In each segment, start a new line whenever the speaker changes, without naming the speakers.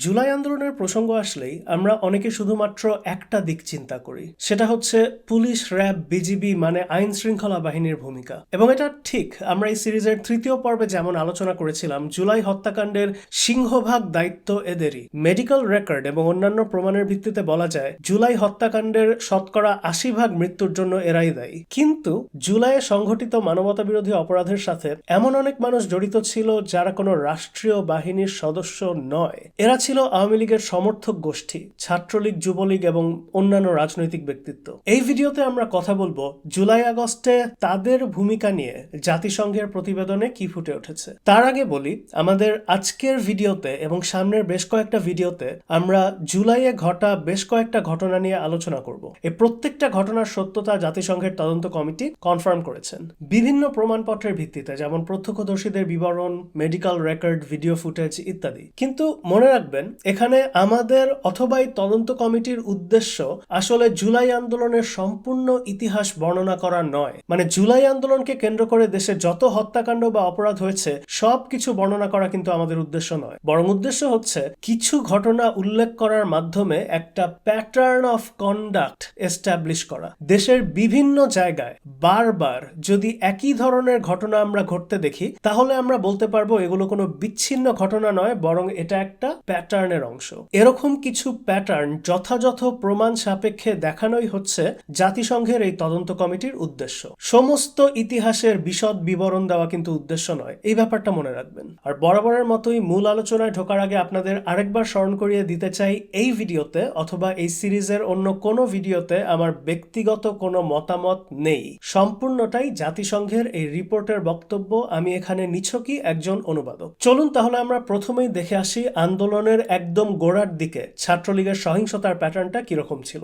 জুলাই আন্দোলনের প্রসঙ্গ আসলেই আমরা অনেকে শুধুমাত্র একটা দিক চিন্তা করি। সেটা হচ্ছে পুলিশ, র্যাব, বিজিবি মানে আইন শৃঙ্খলা বাহিনীর ভূমিকা। এবং এটা ঠিক, আমরা এই সিরিজের তৃতীয় পর্বে যেমন আলোচনা করেছিলাম, জুলাই হত্যাকাণ্ডের সিংহভাগ দায়িত্ব এদেরই। মেডিকেল রেকর্ড এবং অন্যান্য প্রমাণের ভিত্তিতে বলা যায়, জুলাই হত্যাকাণ্ডের শতকরা আশি ভাগ মৃত্যুর জন্য এরাই দায়ী। কিন্তু জুলাইয়ে সংঘটিত মানবতা বিরোধী অপরাধের সাথে এমন অনেক মানুষ জড়িত ছিল যারা কোনো রাষ্ট্রীয় বাহিনীর সদস্য নয়। এরা ছিল আওয়ামী লীগের সমর্থক গোষ্ঠী, ছাত্রলীগ, যুবলীগ এবং অন্যান্য রাজনৈতিক ব্যক্তিত্ব। এই ভিডিওতে আমরা কথা বলব জুলাই আগস্টে তাদের ভূমিকা নিয়ে জাতিসংঘের প্রতিবেদনে কি ফুটে উঠেছে। তার আগে বলি, আমাদের আজকের ভিডিওতে এবং সামনের বেশ কয়েকটা ভিডিওতে আমরা জুলাইয়ে ঘটা বেশ কয়েকটা ঘটনা নিয়ে আলোচনা করব। এই প্রত্যেকটা ঘটনার সত্যতা জাতিসংঘের তদন্ত কমিটি কনফার্ম করেছেন। বিভিন্ন প্রমাণপত্রের ভিত্তিতে, যেমন প্রত্যক্ষদর্শীদের বিবরণ, মেডিকেল রেকর্ড, ভিডিও ফুটেজ ইত্যাদি। কিন্তু মনে রাখবেন এখানে আমাদের অথবা এই তদন্ত কমিটির উদ্দেশ্য আসলে জুলাই আন্দোলনের সম্পূর্ণ ইতিহাস বর্ণনা করা নয়। মানে জুলাই আন্দোলনকে কেন্দ্র করে দেশে যত হত্যাকাণ্ড বা অপরাধ হয়েছে সব কিছু বর্ণনা করা কিন্তু আমাদের উদ্দেশ্য নয়। বরং উদ্দেশ্য হচ্ছে কিছু ঘটনা উল্লেখ করার মাধ্যমে একটা প্যাটার্ন অফ কন্ডাক্ট এস্টাবলিশ করা। দেশের বিভিন্ন জায়গায় বারবার যদি একই ধরনের ঘটনা আমরা ঘটতে দেখি, তাহলে আমরা বলতে পারব এগুলো কোনো বিচ্ছিন্ন ঘটনা নয়, বরং এটা একটা প্যাটার্নের অংশ। এরকম কিছু প্যাটার্ন যথাযথ প্রমাণ সাপেক্ষে দেখানোই হচ্ছে জাতিসংঘের এই তদন্ত কমিটির উদ্দেশ্য। সমস্ত ইতিহাসের বিশদ বিবরণ দেওয়া কিন্তু উদ্দেশ্য নয়, এই ব্যাপারটা মনে রাখবেন। আর বরাবরের মতোই মূল আলোচনায় ঢোকার আগে আপনাদের আরেকবার স্মরণ করিয়ে দিতে চাই এই ভিডিওতে অথবা এই সিরিজের অন্য কোনো ভিডিওতে আমার ব্যক্তিগত কোনো মতামত নেই। সম্পূর্ণটাই জাতিসংঘের এই রিপোর্টের বক্তব্য। আমি এখানে নিছকই একজন অনুবাদক। চলুন তাহলে আমরা প্রথমেই দেখে আসি আন্দোলনের একদম গোড়ার দিকে ছাত্রলীগের সহিংসতার প্যাটার্নটা কীরকম ছিল?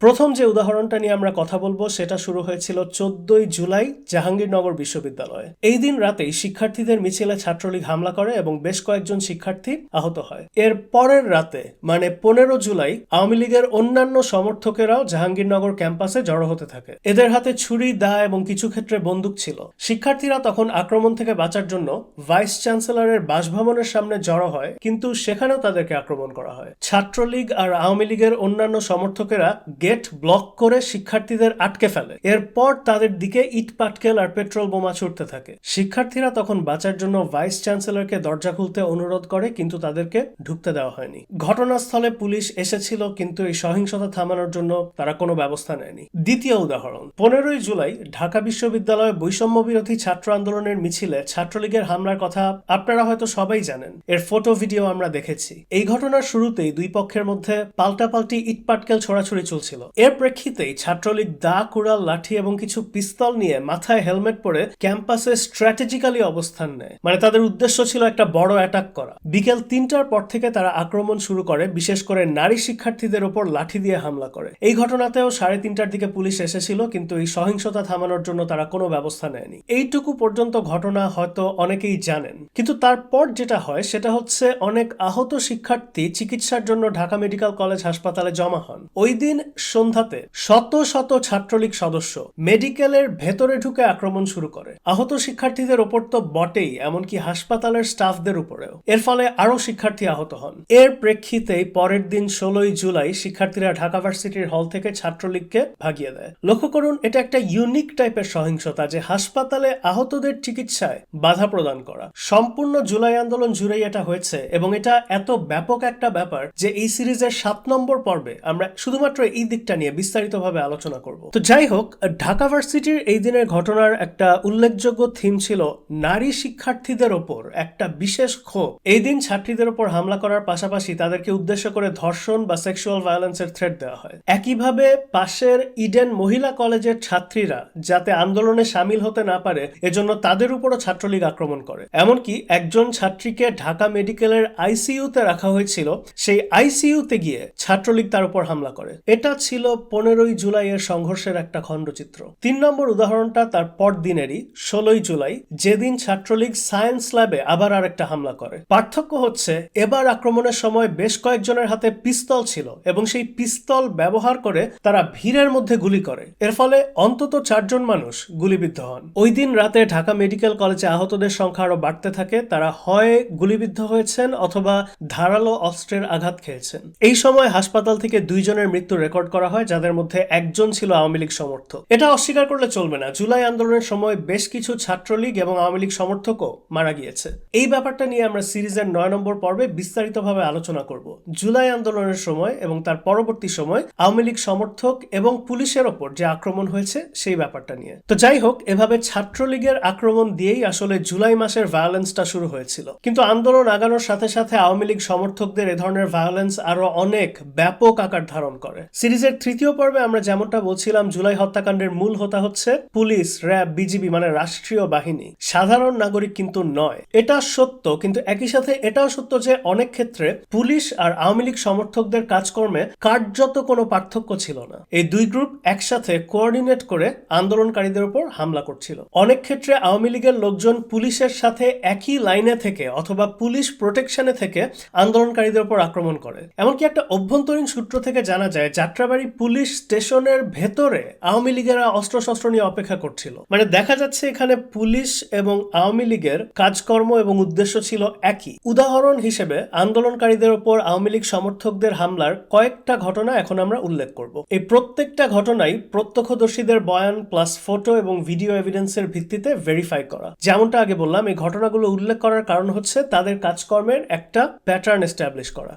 প্রথম যে উদাহরণটা নিয়ে আমরা কথা বলব, সেটা শুরু হয়েছিল চোদ্দই জুলাই জাহাঙ্গীরনগর বিশ্ববিদ্যালয়ে। এই দিন রাতেই শিক্ষার্থীদের মিছিলে ছাত্রলীগ হামলা করে এবং বেশ কয়েকজন শিক্ষার্থী আহত হয়। এর পরের রাতে মানে পনেরো জুলাই, আওয়ামী লীগের অন্যান্য সমর্থকেরাও জাহাঙ্গীরনগর ক্যাম্পাসে জড়ো হতে থাকে। এদের হাতে ছুরি, দা এবং কিছু ক্ষেত্রে বন্দুক ছিল। শিক্ষার্থীরা তখন আক্রমণ থেকে বাঁচার জন্য ভাইস চ্যান্সেলরের বাসভবনের সামনে জড়ো হয়, কিন্তু সেখানেও তাদেরকে আক্রমণ করা হয়। ছাত্রলীগ আর আওয়ামী লীগের অন্যান্য সমর্থকেরা গেট ব্লক করে শিক্ষার্থীদের আটকে ফেলে। এরপর তাদের দিকে ইট, পাটকেল আর পেট্রোল বোমা ছুটতে থাকে। শিক্ষার্থীরা তখন বাঁচার জন্য ভাইস চ্যান্সেলরকে দরজা খুলতে অনুরোধ করে, কিন্তু তাদেরকে ঢুকতে দেওয়া হয়নি। ঘটনাস্থলে পুলিশ এসেছিল, কিন্তু এই সহিংসতা থামানোর জন্য তারা কোনো ব্যবস্থা নেয়নি। দ্বিতীয় উদাহরণ, পনেরোই জুলাই ঢাকা বিশ্ববিদ্যালয়ে বৈষম্য বিরোধী ছাত্র আন্দোলনের মিছিলে ছাত্রলীগের হামলার কথা আপনারা হয়তো সবাই জানেন। এর ফটো, ভিডিও আমরা দেখেছি। এই ঘটনার শুরুতেই দুই পক্ষের মধ্যে পাল্টাপাল্টি ইটপাটকেল ছোড়াছুড়ি চলছিল। এর প্রেক্ষিতেই ছাত্রলীগ দা, কুড়াল, লাঠি এবং কিছু পিস্তল নিয়ে মাথায় হেলমেট পরে ক্যাম্পাসে স্ট্র্যাটেজিক্যালি অবস্থান নেয়। মানে তাদের উদ্দেশ্য ছিল একটা বড় অ্যাটাক করা। বিকেল তিনটার পর থেকে তারা আক্রমণ শুরু করে, বিশেষ করে নারী শিক্ষার্থীদের ওপর লাঠি দিয়ে হামলা করে। এই ঘটনাতেও সাড়ে তিনটার দিকে পুলিশ এসেছিল, কিন্তু এই সহিংসতা থামানোর জন্য তারা কোনো ব্যবস্থা নেয়নি। এইটুকু পর্যন্ত ঘটনা হয়তো অনেকেই জানেন। কিন্তু তারপর যেটা হয়, সেটা হচ্ছে অনেক আহত শিক্ষার্থী চিকিৎসার জন্য ঢাকা মেডিকেল কলেজ হাসপাতালে জমা হন। ওই দিন সন্ধ্যাতে শত শত ছাত্রলীগ সদস্য মেডিকেলের ভেতরে ঢুকে আক্রমণ শুরু করে। আহত শিক্ষার্থীদের ওপর তো বটেই, এমনকি হাসপাতালের স্টাফদের উপরেও। এর ফলে আরও শিক্ষার্থী আহত হন। এর প্রেক্ষিতেই পরের দিন ষোলোই জুলাই শিক্ষার্থীরা ঢাকা ভার্সিটির হল থেকে ছাত্রলীগকে ভাগিয়ে দেয়। লক্ষ্য করুন, এটা একটা ইউনিক টাইপের সহিংসতা যে হাসপাতালে আহতদের চিকিৎসায় বাধা প্রদান করা। সম্পূর্ণ জুলাই আন্দোলন জুড়েই এটা হয়েছে এবং এটা এত ব্যাপক একটা ব্যাপার যে এই সিরিজের সাত নম্বর পর্বে আমরা শুধুমাত্র এই দিকটা নিয়ে বিস্তারিতভাবে আলোচনা করব। তো যাই হোক ঢাকা ভার্সিটির এই দিনের ঘটনার একটা উল্লেখযোগ্য থিম ছিল নারী শিক্ষার্থীদের ওপর একটা বিশেষ ক্ষোভ। এই দিন ছাত্রীদের ওপর হামলা করার পাশাপাশি তাদেরকে উদ্দেশ্য করে ধর্ষণ বা সেক্সুয়াল ভায়োলেন্সের থ্রেট দেওয়া হয়। একইভাবে পাশের ইডেন মহিলা কলেজের ছাত্রীরা যাতে আন্দোলনে সামিল হতে না পারে, এজন্য তাদের উপরও ছাত্রলীগ আক্রমণ করে। এমনকি একজন ছাত্রীকে ঢাকা মেডিকেলের আইসিইউতে রাখা হয়েছিল, সেই আইসিইউতে গিয়ে ছাত্রলীগ তার উপর হামলা করে। এটা ছিল পনেরোই জুলাইয়ের সংঘর্ষের একটা খণ্ডচিত্র। তিন নম্বর উদাহরণটা তার পরদিনেরই, ষোলোই জুলাই, যেদিন ছাত্রলীগ সায়েন্স ল্যাবে আবার আরেকটা হামলা করে। পার্থক্য হচ্ছে, এবার আক্রমণের সময় বেশ কয়েকজনের হাতে পিস্তল ছিল এবং সেই পিস্তল ব্যবহার করে তারা ভিড়ের মধ্যে গুলি করে। এর ফলে অন্তত চারজন মানুষ গুলিবিদ্ধ হন। ওই দিন রাতে ঢাকা মেডিকেল কলেজে আহতদের সংখ্যা আরও বাড়তে থাকে, তারা হয় গুলিবিদ্ধ হয়েছেন অথবা ধারালো অস্ত্রের আঘাত খেয়েছেন। এই সময় হাসপাতাল থেকে দুইজনের মৃত্যু রেকর্ড করা হয় যাদের মধ্যে একজন ছিল আওয়ামী লীগ সমর্থক। এটা অস্বীকার করলে চলবে না। জুলাই আন্দোলনের সময় বেশ কিছু ছাত্রলীগ এবং আওয়ামী লীগ সমর্থকও মারা গিয়েছে। এই ব্যাপারটা নিয়ে আমরা সিরিজের নয় নম্বর পর্বে বিস্তারিতভাবে আলোচনা করব। জুলাই আন্দোলনের সময় এবং তার পরবর্তী সময় আওয়ামী লীগ সমর্থক এবং পুলিশের ওপর যে আক্রমণ হয়েছে সেই ব্যাপারটা নিয়ে। তো যাই হোক, এভাবে ছাত্রলীগের আক্রমণ দিয়েই আসলে জুলাই মাসের ভায়োলেন্সটা শুরু হয়েছিল। কিন্তু আন্দোলন আগানোর সাথে সাথে আওয়ামী লীগ সমর্থকদের এ ধরনের ভায়োলেন্স আরও অনেক ব্যাপক আকার ধারণ করে। সিরিজের তৃতীয় পর্বে আমরা যেমনটা বলছিলাম, জুলাই হত্যাকাণ্ডের মূল হোতা হচ্ছে পুলিশ, র্যাব, বিজিবি মানে রাষ্ট্রীয় বাহিনী। সাধারণ নাগরিক কিন্তু নয়। এটা সত্য, কিন্তু একই সাথে এটাও সত্য যে অনেক ক্ষেত্রে পুলিশ আর আওয়ামী লীগ সমর্থকদের কাজকর্মে কার্যত কোনো পার্থক্য ছিল না। এই দুই গ্রুপ একসাথে কোঅর্ডিনেট করে আন্দোলনকারীদের উপর হামলা করছিল। অনেক ক্ষেত্রে আওয়ামী লীগের লোকজন পুলিশের সাথে একই লাইনে থেকে অথবা পুলিশ প্রোটেকশনে থেকে আন্দোলনকারীদের উপর আক্রমণ করে। এমনকি একটা অভ্যন্তরীণ সূত্র থেকে জানা যায় যাত্রাবাড়ি পুলিশ স্টেশনের ভেতরে আওয়ামী লীগেরা অস্ত্রশস্ত্র নিয়ে অপেক্ষা করছিল। মানে দেখা যাচ্ছে এখানে পুলিশ এবং আওয়ামী লীগের কাজকর্ম এবং উদ্দেশ্য ছিল একই। উদাহরণ হিসেবে আন্দোলনকারীদের ওপর আওয়ামী লীগ সমর্থকদের হামলার কয়েকটা ঘটনা এখন আমরা উল্লেখ করব। এই প্রত্যেকটা ঘটনাই প্রত্যক্ষদর্শীদের বয়ান প্লাস ফটো এবং ভিডিও এভিডেন্সের ভিত্তিতে ভেরিফাই করা। যেমনটা আগে বললাম, এই ঘটনাগুলো উল্লেখ করার কারণ হচ্ছে তাদের কাজকর্মের একটা প্যাটার্ন এস্টাবলিশ করা।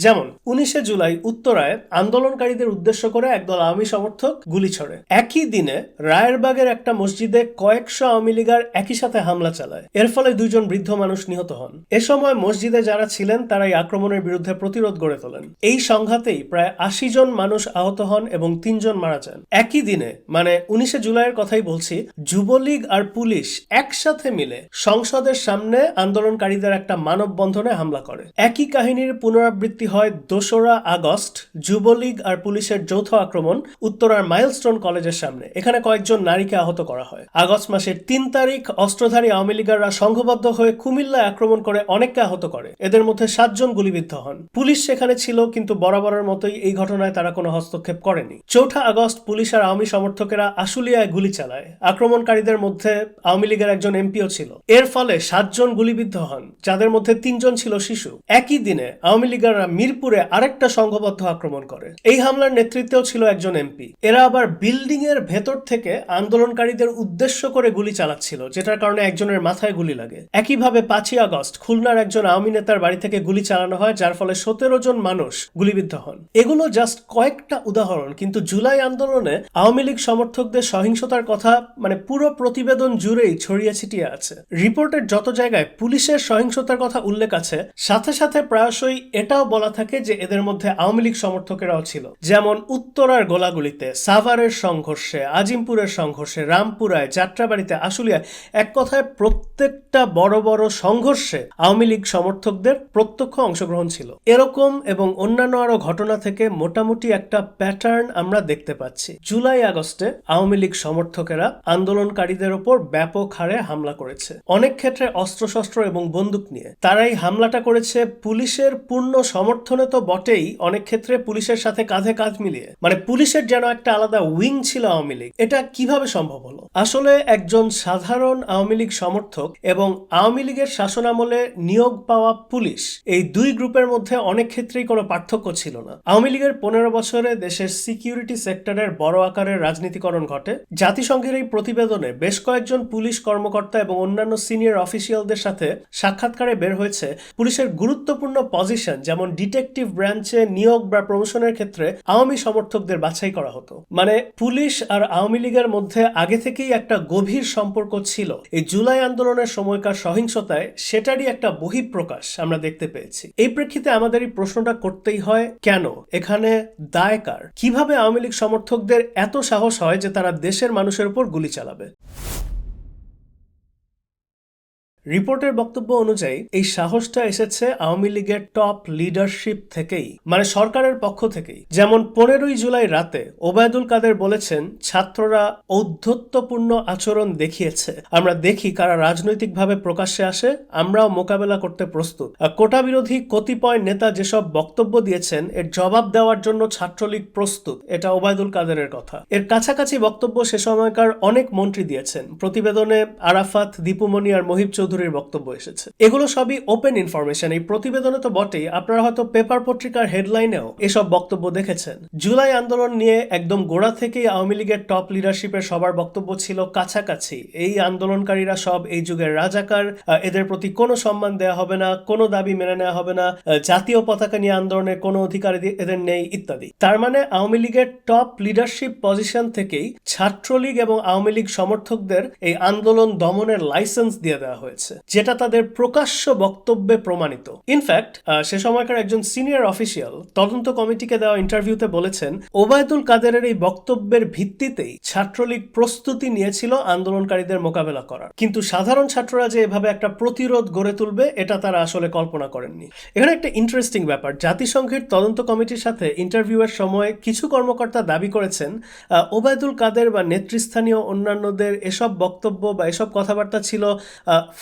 যেমন, উনিশে জুলাই উত্তরায় আন্দোলনকারীদের উদ্দেশ্য করে একদল আওয়ামী সমর্থক গুলি ছড়ে। একই দিনে রায়েরবাগের একটা মসজিদে কয়েকশো আওয়ামী লীগার একই সাথে হামলা চালায়। এর ফলে দুইজন বৃদ্ধ মানুষ নিহত হন। এ সময় মসজিদে যারা ছিলেন তারা এই আক্রমণের বিরুদ্ধে প্রতিরোধ গড়ে তোলেন। এই সংঘাতেই প্রায় আশি জন মানুষ আহত হন এবং তিনজন মারা যান। একই দিনে মানে উনিশে জুলাইয়ের কথাই বলছি, যুবলীগ আর পুলিশ একসাথে মিলে সংসদের সামনে আন্দোলনকারীদের একটা মানববন্ধনে হামলা করে। একই কাহিনীর পুনরাবৃত্তি হয় দোসরা আগস্ট যুবলীগ আর পুলিশের যৌথ আক্রমণ উত্তরার মাইলস্টোন কলেজের সামনে। এখানে কয়েকজন নারীকে আহত করা হয়। আগস্ট মাসের তিন তারিখ, অস্ত্রধারী আওয়ামী লীগাররা সংঘবদ্ধ হয়ে কুমিল্লায় আক্রমণ করে অনেককে আহত করে। এদের মধ্যে সাতজন গুলিবিদ্ধ হন। পুলিশ সেখানে ছিল, কিন্তু বরাবরের মতোই এই ঘটনায় তারা কোনো হস্তক্ষেপ করেনি। চৌঠা আগস্ট, পুলিশ আর আওয়ামী সমর্থকেরা আশুলিয়ায় গুলি চালায়। আক্রমণকারীদের মধ্যে আওয়ামী লীগের একজন এমপিও ছিল। এর ফলে সাতজন গুলিবিদ্ধ হন, যাদের মধ্যে তিনজন ছিল শিশু। একই দিনে আওয়ামী লীগাররা মিরপুরে আরেকটা সংঘবদ্ধ আক্রমণ করে। এই হামলার নেতৃত্বেও ছিল একজন এমপি। এরা আবার বিল্ডিং এর ভেতর থেকে আন্দোলনকারীদের উদ্দেশ্য করে গুলি চালাচ্ছিল, যেটার কারণে একজনের মাথায় গুলি লাগে। একইভাবে পাঁচই আগস্ট খুলনার একজন আওয়ামী নেতার বাড়ি থেকে গুলি চালানো হয়, যার ফলে সতেরো জন মানুষ গুলিবিদ্ধ হন। এগুলো জাস্ট কয়েকটা উদাহরণ, কিন্তু জুলাই আন্দোলনে আওয়ামী লীগ সমর্থকদের সহিংসতার কথা মানে পুরো প্রতিবেদন জুড়েই ছড়িয়ে ছিটিয়ে আছে। রিপোর্টের যত জায়গায় পুলিশের সহিংসতার কথা উল্লেখ আছে, সাথে সাথে প্রায়শই এটাও বলা থাকে যে এদের মধ্যে আওয়ামী লীগ সমর্থকেরাও ছিল। যেমন উত্তরার গোলাগুলিতে, সাভারের সংঘর্ষে, আজিমপুরের সংঘর্ষে, রামপুরায়, যাত্রাবাড়িতে, আশুলিয়ায়, এক কথায় প্রত্যেকটা বড় বড় সংঘর্ষে আওয়ামী লীগ সমর্থকদের প্রত্যক্ষ অংশগ্রহণ ছিল। এরকম এবং অন্যান্য আরও ঘটনা থেকে মোটামুটি একটা প্যাটার্ন আমরা দেখতে পাচ্ছি। জুলাই আগস্টে আওয়ামী লীগ সমর্থকেরা আন্দোলনকারীদের ওপর ব্যাপক হারে হামলা করেছে। অনেক ক্ষেত্রে অস্ত্রশস্ত্র এবং বন্দুক নিয়ে তারাই হামলাটা করেছে পুলিশের পূর্ণ সমর্থনে তো বটেই অনেক ক্ষেত্রে পুলিশের সাথে কাঁধে কাঁধ মিলিয়ে। মানে পুলিশের যেন একটা আলাদা উইং ছিল আওয়ামী লীগ, এটা কীভাবে সম্ভব হলো? আসলে একজন সাধারণ আওয়ামী লীগ সমর্থক এবং আওয়ামী লীগের শাসনামলে নিয়োগ পাওয়া পুলিশ, এই দুই গ্রুপের মধ্যে অনেক ক্ষেত্রেই কোনো পার্থক্য ছিল না। আওয়ামী লীগের পনেরো বছরে দেশের সিকিউরিটি সেক্টরের বড় আকারের রাজনীতিকরণ ঘটে। জাতিসংঘের এই প্রতিবেদনে বেশ কয়েকজন পুলিশ কর্মকর্তা এবং অন্যান্য সিনিয়র অফিসিয়ালদের সাথে সাক্ষাৎকারে বের হয়েছে পুলিশের গুরুত্বপূর্ণ পজিশন, যেমন ডিটেকটিভ ব্রাঞ্চে নিয়োগ বা প্রমোশনের ক্ষেত্রে আওয়ামী সমর্থকদের বাছাই করা হতো। মানে পুলিশ আর আওয়ামী লীগের মধ্যে আগে থেকেই একটা গভীর সম্পর্ক ছিল। এই জুলাই আন্দোলনের সময়কার সহিংসতায় সেটারই একটা বহিঃপ্রকাশ আমরা দেখতে পেয়েছি। এই প্রেক্ষিতে আমাদের এই প্রশ্নটা করতেই হয়, কেন? এখানে দায় কার? কীভাবে আওয়ামী লীগ সমর্থকদের এত সাহস হয় যে তারা দেশের মানুষের উপর গুলি চালাবে? রিপোর্টের বক্তব্য অনুযায়ী, এই সাহসটা এসেছে আওয়ামী লীগের টপ লিডারশিপ থেকেই মানে সরকারের পক্ষ থেকেই। যেমন পনেরোই জুলাই রাতে ওবায়দুল কাদের বলেছেন, ছাত্ররা ঔদ্ধত্যপূর্ণ আচরণ দেখিয়েছে। আমরা দেখি কারা রাজনৈতিকভাবে প্রকাশ্যে আসে, আমরাও মোকাবেলা করতে প্রস্তুত। কোটা বিরোধী কতিপয় নেতা যেসব বক্তব্য দিয়েছেন, এর জবাব দেওয়ার জন্য ছাত্রলীগ প্রস্তুত। এটা ওবায়দুল কাদেরের কথা। এর কাছাকাছি বক্তব্য সে সময়কার অনেক মন্ত্রী দিয়েছেন। প্রতিবেদনে আরাফাত দীপুমণি আর মহিব চৌধুরীর বক্তব্য এসেছে। এগুলো সবই ওপেন ইনফরমেশন এই প্রতিবেদনে তো বটেই। আপনারা হয়তো পেপার পত্রিকার হেডলাইনেও এসব বক্তব্য দেখেছেন। জুলাই আন্দোলন নিয়ে একদম গোড়া থেকেই আওয়ামী লীগের টপ লিডারশিপের সবার বক্তব্য ছিল কাছাকাছি। এই আন্দোলনকারীরা সব এই যুগের রাজাকার এদের প্রতি কোনো সম্মান দেওয়া হবে না, কোনো দাবি মেনে নেওয়া হবে না জাতীয় পতাকা নিয়ে আন্দোলনের কোনো অধিকার এদের নেই, ইত্যাদি। তার মানে আওয়ামী লীগের টপ লিডারশিপ পজিশন থেকেই ছাত্রলীগ এবং আওয়ামী লীগ সমর্থকদের এই আন্দোলন দমনের লাইসেন্স দিয়ে দেওয়া হয়েছে। যেটা তাদের প্রকাশ্য বক্তব্যে প্রমাণিত। ইনফ্যাক্ট সে সময়কার একজন সিনিয়র অফিসিয়াল তদন্ত কমিটিকে দেওয়া ইন্টারভিউতে বলেছেন, ওবায়দুল কাদেরের এই বক্তব্যের ভিত্তিতেই ছাত্রলীগ প্রস্তুতি নিয়েছিল আন্দোলনকারীদের মোকাবেলা করার। কিন্তু সাধারণ ছাত্ররা যে এভাবে একটা প্রতিরোধ গড়ে তুলবে, এটা তারা আসলে কল্পনা করেননি। এখানে একটা ইন্টারেস্টিং ব্যাপার, জাতিসংঘের তদন্ত কমিটির সাথে ইন্টারভিউয়ের সময় কিছু কর্মকর্তা দাবি করেছেন ওবায়দুল কাদের বা নেতৃস্থানীয় অন্যান্যদের এসব বক্তব্য বা এসব কথাবার্তা ছিল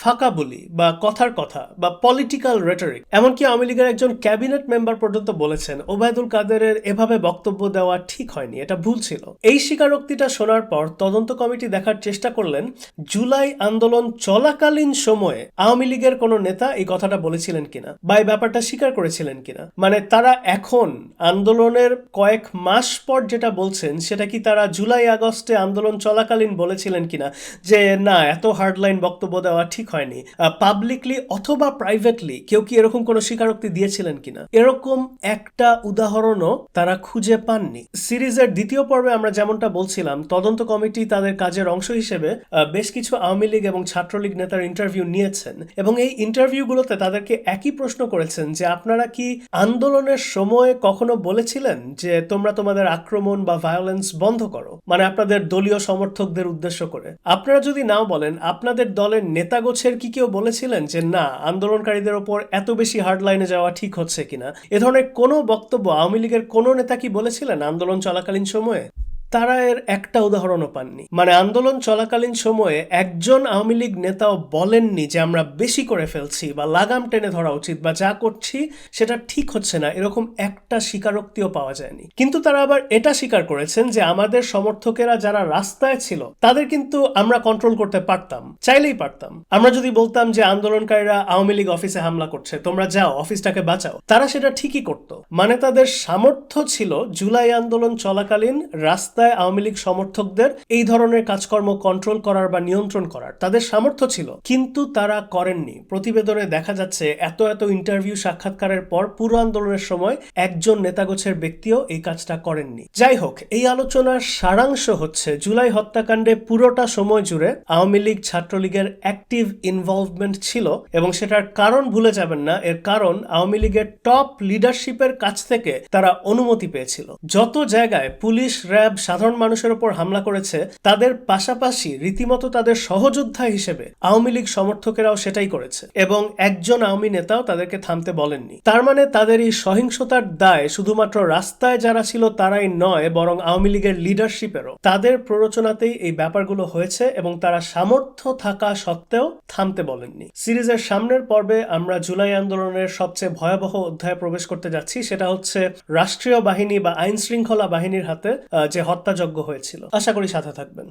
ফাঁকা বলি বা কথার কথা বা পলিটিক্যাল রেটারিক এমনকি আওয়ামী লীগের একজন ক্যাবিনেট মেম্বার পর্যন্ত বলেছেন, ওবায়দুল কাদেরের এভাবে বক্তব্য দেওয়া ঠিক হয়নি, এটা ভুল ছিল। এই স্বীকারোক্তিটা শোনার পর তদন্ত কমিটি দেখার চেষ্টা করলেন, জুলাই আন্দোলন চলাকালীন সময়ে আওয়ামী লীগের কোনো নেতা এই কথাটা বলেছিলেন কিনা বা এই ব্যাপারটা স্বীকার করেছিলেন কিনা। মানে তারা এখন আন্দোলনের কয়েক মাস পর যেটা বলছেন, সেটা কি তারা জুলাই আগস্টে আন্দোলন চলাকালীন বলেছিলেন কিনা? যে না, এত হার্ডলাইন বক্তব্য দেওয়া ঠিক হয়নি। পাবলিকলি অথবা প্রাইভেটলি কেউ কি এরকম কোনো স্বীকারোক্তি দিয়েছিলেন কিনা? এরকম একটা উদাহরণও তারা খুঁজে পাননি। সিরিজের দ্বিতীয় পর্বে আমরা যেমনটা বলছিলাম, তদন্ত কমিটি তাদের কাজের অংশ হিসেবে বেশ কিছু আওয়ামী লীগ এবং ছাত্রলীগ নেতার ইন্টারভিউ নিয়েছেন এবং এই ইন্টারভিউগুলোতে তাদেরকে একই প্রশ্ন করেছেন যে, আপনারা কি আন্দোলনের সময় কখনো বলেছিলেন যে, তোমরা তোমাদের আক্রমণ বা ভায়োলেন্স বন্ধ করো? মানে আপনাদের দলীয় সমর্থকদের উদ্দেশ্য করে? আপনারা যদি নাও বলেন, আপনাদের দলের নেতাগোছের কি কেউ বলেছিলেন যে, না, আন্দোলনকারীদের ওপর এত বেশি হার্ডলাইনে যাওয়া ঠিক হচ্ছে কিনা? এ ধরনের কোনো বক্তব্য আওয়ামী লীগের কোনো নেতা কি বলেছিলেন আন্দোলন চলাকালীন সময়ে? তারা এর একটা উদাহরণও পাননি। মানে আন্দোলন চলাকালীন সময়ে একজন আওয়ামী লীগ নেতাও বলেননি যে আমরা বেশি করে ফেলছি বা লাগাম টেনে ধরা উচিত বা যা করছি সেটা ঠিক হচ্ছে না, এরকম একটা স্বীকারোক্তিও পাওয়া যায়নি। কিন্তু তারা আবার এটা স্বীকার করেছেন যে আমাদের সমর্থকেরা যারা রাস্তায় ছিল, তাদের কিন্তু আমরা কন্ট্রোল করতে পারতাম, চাইলেই পারতাম। আমরা যদি বলতাম যে আন্দোলনকারীরা আওয়ামী লীগ অফিসে হামলা করছে, তোমরা যাও, অফিসটাকে বাঁচাও, তারা সেটা ঠিকই করতো। মানে তাদের সামর্থ্য ছিল জুলাই আন্দোলন চলাকালীন রাস্তায় আওয়ামী লীগ সমর্থকদের এই ধরনের কাজকর্ম কন্ট্রোল করার বা নিয়ন্ত্রণ করার তাদের সামর্থ্য ছিল। কিন্তু তারা করেননি। প্রতিবেদনে দেখা যাচ্ছে, এত এত ইন্টারভিউ সাক্ষাৎকারের পর পুরো আন্দোলনের সময় একজন নেতাগোছের ব্যক্তিও এই কাজটা করেননি। যাই হোক, এই আলোচনার সারাংশ হচ্ছে জুলাই হত্যাকাণ্ডে পুরোটা সময় জুড়ে আওয়ামী লীগ ছাত্রলীগের অ্যাক্টিভ ইনভলভমেন্ট ছিল এবং সেটার কারণ ভুলে যাবেন না, এর কারণ আওয়ামী লীগের টপ লিডারশিপের কাছ থেকে তারা অনুমতি পেয়েছিল। যত জায়গায় পুলিশ, র্যাব সাধারণ মানুষের উপর হামলা করেছে, তাদের পাশাপাশি রীতিমতো তাদের সহযোদ্ধা হিসেবে আওয়ামী লীগ সমর্থকেরাও সেটাই করেছে এবং একজন আওয়ামী নেতাও তাদেরকে থামতে বলেননি। তার মানে তাদের এই সহিংসতার দায় শুধুমাত্র রাস্তায় যারা ছিল তারাই নয়, বরং আওয়ামী লীগের লিডারশিপেরও তাদের প্ররোচনাতেই এই ব্যাপারগুলো হয়েছে এবং তারা সামর্থ্য থাকা সত্ত্বেও থামতে বলেননি। সিরিজের সামনের পর্বে আমরা জুলাই আন্দোলনের সবচেয়ে ভয়াবহ অধ্যায়ে প্রবেশ করতে যাচ্ছি, সেটা হচ্ছে রাষ্ট্রীয় বাহিনী বা আইন শৃঙ্খলা বাহিনীর হাতে যে হত্যাযজ্ঞ হয়েছিল। আশা করি সাথে থাকবেন।